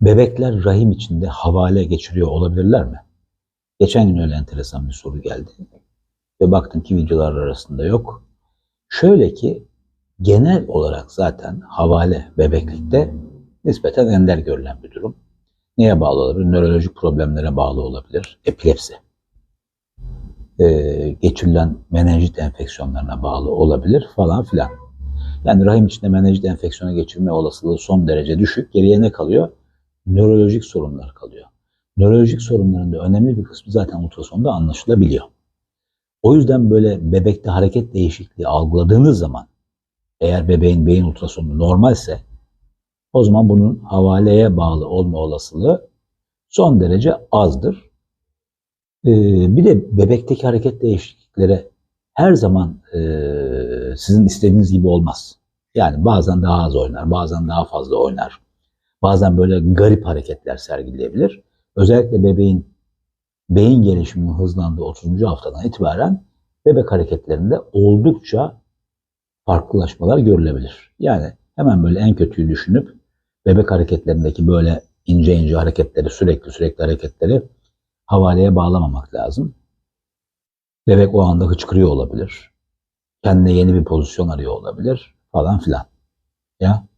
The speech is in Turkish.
Bebekler rahim içinde havale geçiriyor olabilirler mi? Geçen gün öyle enteresan bir soru geldi. Ve baktım ki videolar arasında yok. Şöyle ki genel olarak zaten havale bebeklikte nispeten ender görülen bir durum. Neye bağlı olabilir? Nörolojik problemlere bağlı olabilir. Epilepsi. Ee, geçirilen menenjit enfeksiyonlarına bağlı olabilir falan filan. Yani rahim içinde menenjit enfeksiyonu geçirme olasılığı son derece düşük. Geriye ne kalıyor? Nörolojik sorunlar kalıyor. Nörolojik sorunların da önemli bir kısmı zaten ultrasonda anlaşılabiliyor. O yüzden böyle bebekte hareket değişikliği algıladığınız zaman eğer bebeğin beyin ultrasonu normalse o zaman bunun havaleye bağlı olma olasılığı son derece azdır. Ee, bir de bebekteki hareket değişikliklere her zaman e, sizin istediğiniz gibi olmaz. Yani bazen daha az oynar, bazen daha fazla oynar. Bazen böyle garip hareketler sergileyebilir. Özellikle bebeğin beyin gelişiminin hızlandığı 30. haftadan itibaren bebek hareketlerinde oldukça farklılaşmalar görülebilir. Yani hemen böyle en kötüyü düşünüp bebek hareketlerindeki böyle ince ince hareketleri, sürekli sürekli hareketleri havaleye bağlamamak lazım. Bebek o anda hıçkırıyor olabilir. Kendine yeni bir pozisyon arıyor olabilir falan filan. Ya